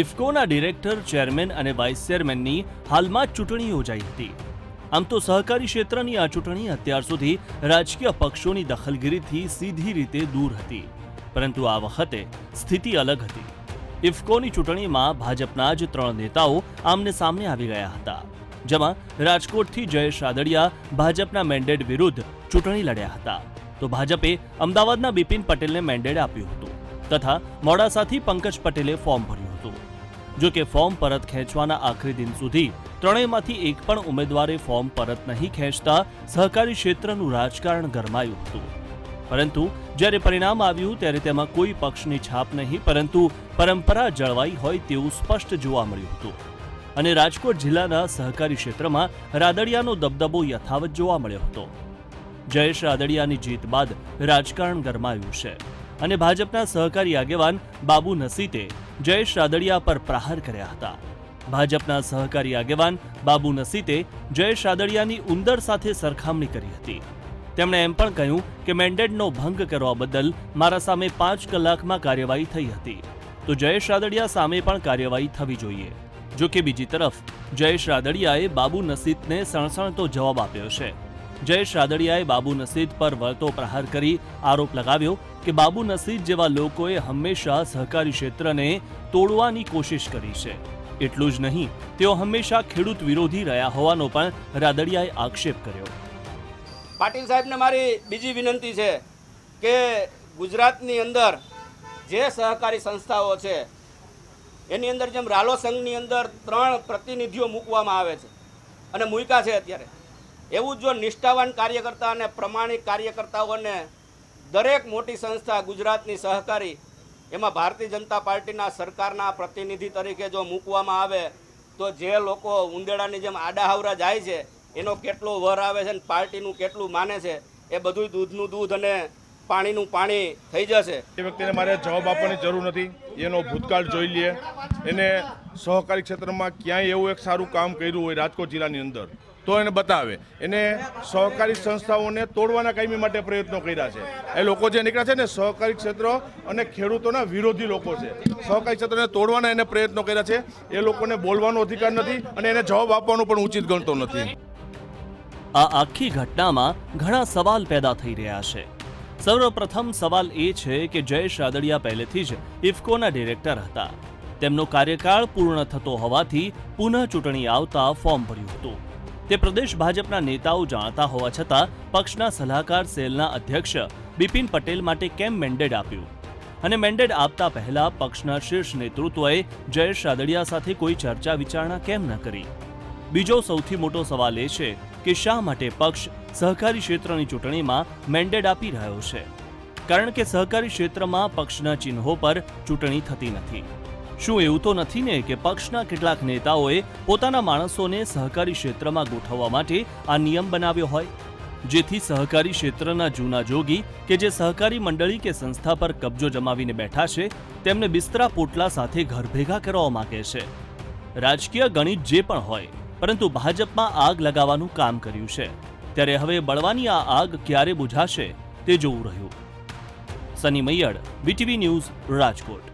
ઇફકોના director, chairman અને vice ચેરમેનની હાલમાં જ ચૂંટણી યોજાઈ હતી. આમ તો સહકારી ક્ષેત્રની આ ચૂંટણી અત્યાર સુધી રાજકીય પક્ષોની દખલગીરીથી સીધી રીતે દૂર હતી. પરંતુ આ વખતે સ્થિતિ અલગ હતી. ઇફકોની ચૂંટણીમાં ભાજપના જ ત્રણ નેતાઓ આમને સામને આવી ગયા હતા, જેમાં રાજકોટથી જયેશ રાદડિયા ભાજપના મેન્ડેટ વિરુદ્ધ ચૂંટણી લડ્યા હતા. તો ભાજપે અમદાવાદના બિપિન પટેલને મેન્ડેટ આપ્યું હતું, તથા મોડાસાથી પંકજ પટેલે ફોર્મ ભર્યું જો કે ફોર્મ પરત ખેંચવાના આખરી દિન સુધી ત્રણેયમાંથી એક પણ ઉમેદવારે ફોર્મ પરત નહીં ખેંચતા સહકારી ક્ષેત્રનું રાજકારણ ગરમાયું હતું. પરંતુ જ્યારે પરિણામ આવ્યું ત્યારે તેમાં કોઈ પક્ષની છાપ નહીં, પરંતુ પરંપરા જળવાઈ હોય તેવું સ્પષ્ટ જોવા મળ્યું હતું. અને રાજકોટ જિલ્લાના સહકારી ક્ષેત્રમાં રાદડિયાનો દબદબો યથાવત જોવા મળ્યો હતો. જયેશ રાદડિયાની જીત બાદ રાજકારણ ગરમાયું છે. અને ભાજપના સહકારી આગેવાન બાબુ નસીતે જયેશ રાદડિયા પર પ્રહાર કર્યા હતા. ભાજપના સહકારી આગેવાન બાબુ નસીતે જયેશ રાદડિયાની ઉંદર સાથે સરખામણી કરી હતી. તેમણે એમ પણ કહ્યું કે મેન્ડેટનો ભંગ કરવા બદલ મારા સામે પાંચ કલાકમાં કાર્યવાહી થઈ હતી. તો જયેશ રાદડિયા સામે પણ કાર્યવાહી થવી જોઈએ. જો કે બીજી તરફ, જયેશ રાદડિયાએ બાબુ નસીતને સણસણતો જવાબ આપ્યો છે. જયેશ રાદડિયાએ બાબુ નસીદ પર વળતો પ્રહાર કરી આરોપ લગાવ્યો કે બાબુ નસીદ જેવા લોકોએ હંમેશા સહકારી ક્ષેત્રને તોડવાની કોશિશ કરી છે. એટલું જ નહીં, તેઓ હંમેશા ખેડૂત વિરોધી રહ્યા હોવાનો પણ રાદડિયાએ આક્ષેપ કર્યો. પાટીલ સાહેબને મારી બીજી વિનંતી છે કે ગુજરાતની અંદર જે સહકારી સંસ્થાઓ છે, એની અંદર જેમ રાલો સંઘની અંદર ત્રણ પ્રતિનિધિઓ મૂકવામાં આવે છે અને મૂક્યા છે અત્યારે. એવું જ નિષ્ઠાવાન કાર્યકર્તા અને પ્રમાણિક કાર્યકર્તાઓને દરેક મોટી સંસ્થા ગુજરાતની સહકારી, એમાં ભારતીય જનતા પાર્ટીના સરકારના પ્રતિનિધિ તરીકે જો મૂકવામાં આવે, તો જે લોકો ઉંદેડાની જેમ આડાહાવરા જાય છે, એનો કેટલો વર આવે છે અને પાર્ટીનું કેટલું માને છે, એ બધું દૂધનું દૂધ અને પાણીનું પાણી થઈ જશે. એ વ્યક્તિને મારે જવાબ આપવાની જરૂર નથી, એનો ભૂતકાળ જોઈ લઈએ. એને સહકારી ક્ષેત્રમાં ક્યાંય એવું એક સારું કામ કર્યું હોય રાજકોટ જિલ્લાની અંદર. તો એને બતાવે. એને સહકારી સંસ્થાઓને તોડવાના કાયમી માટે પ્રયત્નો કર્યા છે. એ લોકો જે નીકળ્યા છે ને, સહકારી ક્ષેત્ર અને ખેડૂતોના વિરોધી લોકો છે. સહકારી ક્ષેત્રને તોડવાના એને પ્રયત્નો કર્યા છે. એ લોકોને બોલવાનો અધિકાર નથી અને એને જવાબ આપવાનો પણ ઉચિત ગણતો નથી. આ આખી ઘટનામાં ઘણા સવાલ પેદા થઈ રહ્યા છે. સર્વપ્રથમ સવાલ એ છે કે જયેશ રાદડિયા પહેલેથી જ ઇફકોના ડિરેક્ટર હતા. તેમનો કાર્યકાળ પૂર્ણ થતો હોવાથી પુનઃ ચૂંટણી આવતા ફોર્મ ભર્યું હતું. તે પ્રદેશ ભાજપના નેતાઓ જાણતા હોવા છતાં પક્ષના સલાહકાર સેલના અધ્યક્ષ બિપિન પટેલ માટે કેમ મેન્ડેટ આપ્યું? અને મેન્ડેટ આપતા પહેલા પક્ષના શીર્ષ નેતૃત્વએ જયેશ રાદડિયા સાથે કોઈ ચર્ચા વિચારણા કેમ ન કરી? બીજો સૌથી મોટો સવાલ એ છે કે શા માટે પક્ષ સહકારી ક્ષેત્રની ચૂંટણીમાં મેન્ડેટ આપી રહ્યો છે? કારણ કે સહકારી ક્ષેત્રમાં પક્ષના ચિહ્નો પર ચૂંટણી થતી નથી. શું એવું તો નથી ને કે પક્ષના કેટલાક નેતાઓએ પોતાના માણસોને સહકારી ક્ષેત્રમાં ગોઠવવા માટે આ નિયમ બનાવ્યો હોય? જેથી સહકારી ક્ષેત્રના જૂના જોગી કે જે સહકારી મંડળી કે સંસ્થા પર કબજો જમાવીને બેઠા છે, તેમને બિસ્તરા પોટલા સાથે ઘર ભેગા કરવા માંગે છે. રાજકીય ગણિત જે પણ હોય, પરંતુ ભાજપમાં આગ લગાવવાનું કામ કર્યું છે. ત્યારે હવે બળવાની આ આગ ક્યારે બુઝાશે, તે જોવું રહ્યું. Sunny Maiyad VTV news, Rajkot.